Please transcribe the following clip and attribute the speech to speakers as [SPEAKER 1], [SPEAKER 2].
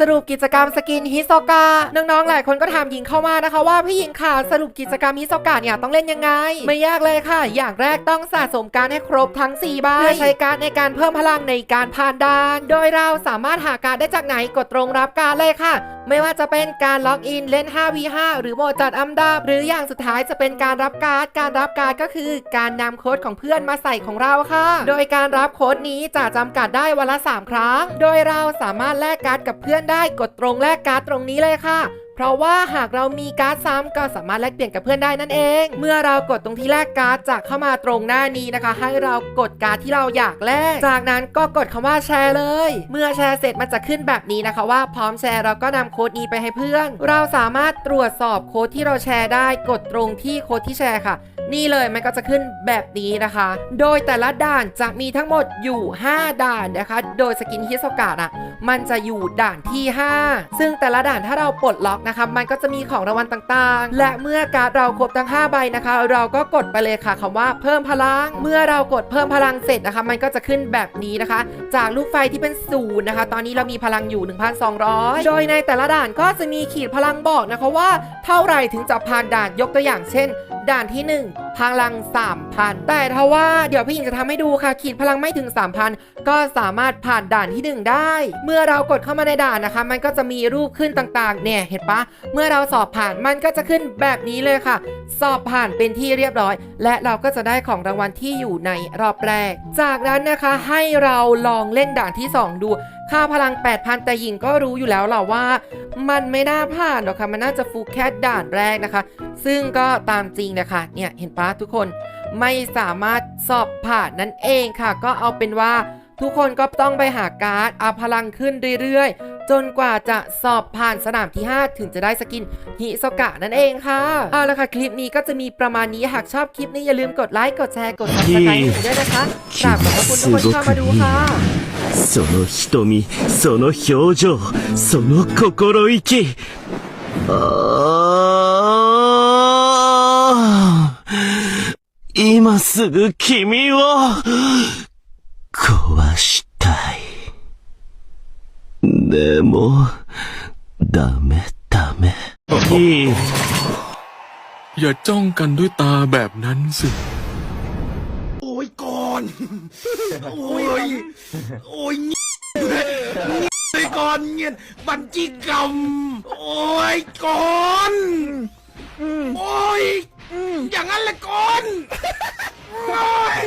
[SPEAKER 1] สรุปกิจกรรมสกินฮิโซกะน้องๆหลายคนก็ถามหญิงเข้ามานะคะว่าพี่หญิงค่ะสรุปกิจกรรมฮิโซกะเนี่ยต้องเล่นยังไง ไม่ยากเลยค่ะ อย่างแรกต้องสะสมการให้ครบทั้ง4ใบเพื่อใช้การในการเพิ่มพลังในการผ่านด่าน โดยเราสามารถหาการได้จากไหนกดตรงรับการเลยค่ะ ไม่ว่าจะเป็นการล็อกอินเล่น 5v5 หรือโหมดจัดอันดับ หรืออย่างสุดท้ายจะเป็นการรับการ์ดการรับการ์ดก็คือ การนำโค้ดของเพื่อนมาใส่ของเราค่ะ โดยการรับโค้ดนี้จะจำกัดได้วันละ3ครั้ง โดยเราสามารถแลกการ์ดกับเพื่อนได้กดตรงแลกการ์ดตรงนี้เลยค่ะ เพราะว่าหากเรามีการ์ดซ้ำก็สามารถแลกเปลี่ยนกับเพื่อนได้นั่นเอง เมื่อเรากดตรงที่แลกการ์ดจะเข้ามาตรงหน้านี้นะคะ ให้เรากดการ์ดที่เราอยากแลก จากนั้นก็กดคำว่าแชร์เลย เมื่อแชร์เสร็จมันจะขึ้นแบบนี้นะคะว่าพร้อมแชร์เราก็นำโค้ดนี้ไปให้เพื่อน เราสามารถตรวจสอบโค้ดที่เราแชร์ได้ กดตรงที่โค้ดที่แชร์ค่ะ นี่เลยมันก็จะขึ้นแบบนี้นะคะ โดยแต่ละด่านจะมีทั้งหมดอยู่ 5 ด่านนะคะ โดยสกินฮิโซกะอะมันจะอยู่ด่านที่ 5 ซึ่งแต่ละด่านถ้าเราปลดล็อกนะคะ มันก็จะมีของรางวัลต่างๆ และเมื่อการ์ดเราครบทั้ง 5 ใบนะคะ เราก็กดไปเลยค่ะคำว่าเพิ่มพลัง เมื่อเรากดเพิ่มพลังเสร็จนะคะ มันก็จะขึ้นแบบนี้นะคะ จากลูกไฟที่เป็นศูนย์นะคะ ตอนนี้เรามีพลังอยู่ 1,200 โดยในแต่ละด่านก็จะมีขีดพลังบอกนะคะว่า เท่าไหร่ถึงจะผ่านด่านยกตัวอย่างเช่น ด่านที่ 1 พลัง 3,000 แต่ถ้าว่าเดี๋ยวพี่หญิงจะทำให้ดูค่ะ ขีดพลังไม่ถึง 3,000 ก็สามารถผ่านด่านที่ 1 ได้ เมื่อเรากดเข้ามาในด่านนะคะ มันก็จะมีรูปขึ้นต่างๆ เนี่ย เห็นปะ เมื่อเราสอบผ่านมันก็จะขึ้นแบบนี้เลยค่ะ สอบผ่านเป็นที่เรียบร้อย และเราก็จะได้ของรางวัลที่อยู่ในรอบแรก จากนั้นนะคะให้เราลองเล่นด่านที่ 2 ดู ค่าพลัง 8,000 แต่หญิงก็รู้อยู่แล้วแหละว่า มันไม่น่าผ่านหรอกค่ะ มันน่าจะฟุกแค่ด่านแรกนะคะ ซึ่งก็ตามจริงนะคะ เนี่ย เห็นปะทุกคน ไม่สามารถสอบผ่านนั่นเองค่ะ ก็เอาเป็นว่าทุกคนก็ต้องไปหาการ์ดเอาพลังขึ้นเรื่อยๆ จนกว่าจะสอบผ่านสนามที่ 5 ถึงจะได้สกินฮิโซกะนั่นเองค่ะ เอาละค่ะ คลิปนี้ก็จะมีประมาณนี้หากชอบคลิปนี้อย่าลืมกดไลค์ กดแชร์ กด subscribe ให้หนูด้วยนะคะกราบขอบพระคุณทุกคนที่เข้ามาดูค่ะ
[SPEAKER 2] その瞳、その表情、その心意気。ああ、今すぐ君を壊したい。でも、ダメダメ。いい。
[SPEAKER 3] อย่าจ้องกันด้วยตาแบบนั้นสิ
[SPEAKER 4] โ อ้ยก่อน โอ้ย โอ้ยเงียบเลยก่อนเงี้ยบัญชีกรรม โอ้ยก่อนโอ้ย อย่างนั้นแหละก่อนโอ้ย